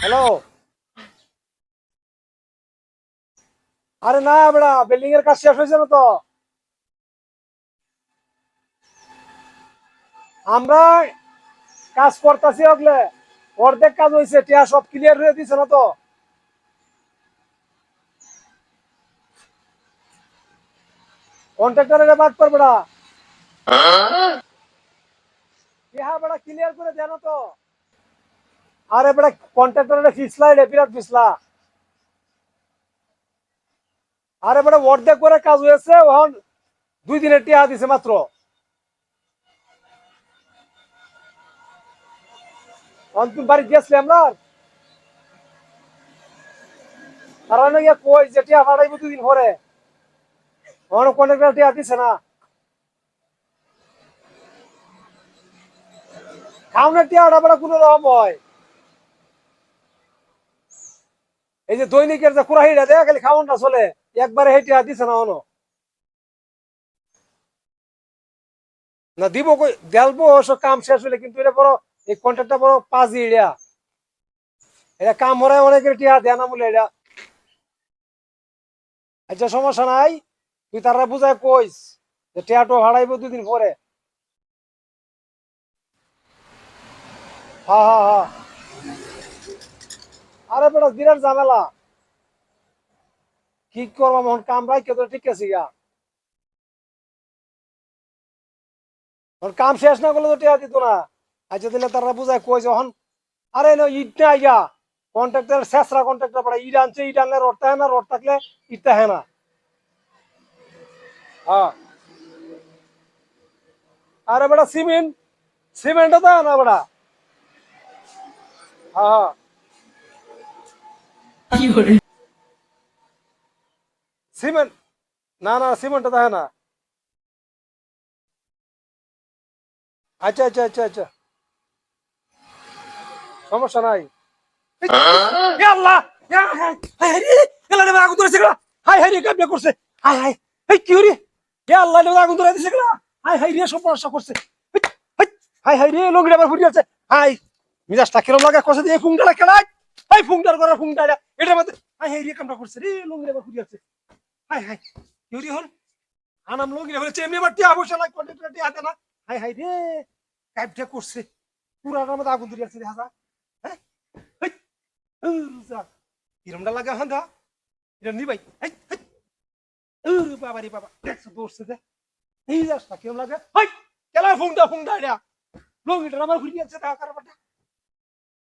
Hello আরে না বেড়া বিল্ডিং এর কাজ শেষ হয়েছে না তো? আমরা কাজ করতেছি ওগলে। অর্ধেক কাজ হয়েছে টিয়া সব ক্লিয়ার হয়ে দিছে না তো? কন্ট্রাক্টরের বাদ পর বেড়া টিয়া বেড়া ক্লিয়ার করে দেন তো? আরে বেড়া কন্ট্রাক্টরের ফিসলা, এটা বিরাট ফিসলা। আরে বেড়া অর্ধেক করে কাজ হয়েছে ওখান দুই দিনের টিয়া দিছে মাত্র। অন্তিম বাড়ি গেছিলাম না কারণ ইয়া কই যে টিয়া ভাড়াইব দুদিন পরে? অনেক কন্ট্রাক্টর টিয়া দিছে না। খাওনের টিয়াটা বেড়া কোনো রকম হয়। এই যে দৈনিকের যে কুড়াহিটা দেয়া খালি খাওয়ানটা চলে। একবারে হেঁটে দিছে না অনো। না, দিব দেলবো সব কাম শেষ হলে কিন্তু এটা বড়, এই কন্ট্রাক্টটা বড় পাজি এটা এটা কাম হরায় অনেকের টিয়া দেয় না বলে এটা। আচ্ছা সমস্যা নাই। তুই তারা বুঝায় কইস যে টিয়াটো হারাইবো দুদিন পরে। হ্যাঁ হ্যাঁ হ্যাঁ আরে বেটা, বিরাট ঝামেলা। কি করব মন কামরাই কে তো ঠিক আছে গা। কাম শেষ না করলে তো টিয়া দিত না। আচ্ছা দিলে তারা বুঝায়, কই যখন? আরে ইট না আইয়া কন্ট্রাক্টর, শেষরা কন্ট্রাক্টর পড়া ইট আনছে, ইট আনলে রড থাকে না থাকলে ইট থাকে না। হ্যাঁ। আরে বেটা, সিমেন্ট, সিমেন্টও না বেটা। হ্যাঁ হ্যাঁ। সিমেন্ট, না না, সিমেন্টটা থাকে না। আচ্ছা আচ্ছা আচ্ছা আচ্ছা। সমস্যা নাই। আগুন করছে। ধরে করছে। লঙ্গিটা আবার ফুটে আছে। মধ্যে, হায় হায় রে, কামড়া করছে রে, লঙ্গিটা আবার আছে। হায়, কি হরি হল? আনাম লঙ্গিটা হলে চেমনি টিয়া বসে নাই, কন্ট্রাক্টর হাতে না। হায় হায় রে, কাইপটা করছে। পুরাটার মধ্যে আগুন ধরে আছে দেখা যায়। হ্যাঁ? হেই, যা। লাগে দা এটা নি ভাই হেই, হেই। বাবা রে বাবা দেখছ দে এই রাস্তা কিরম লাগে হাই কেলা এটা লঙ্গিটা আমার ঘুরিয়ে আছে দেখা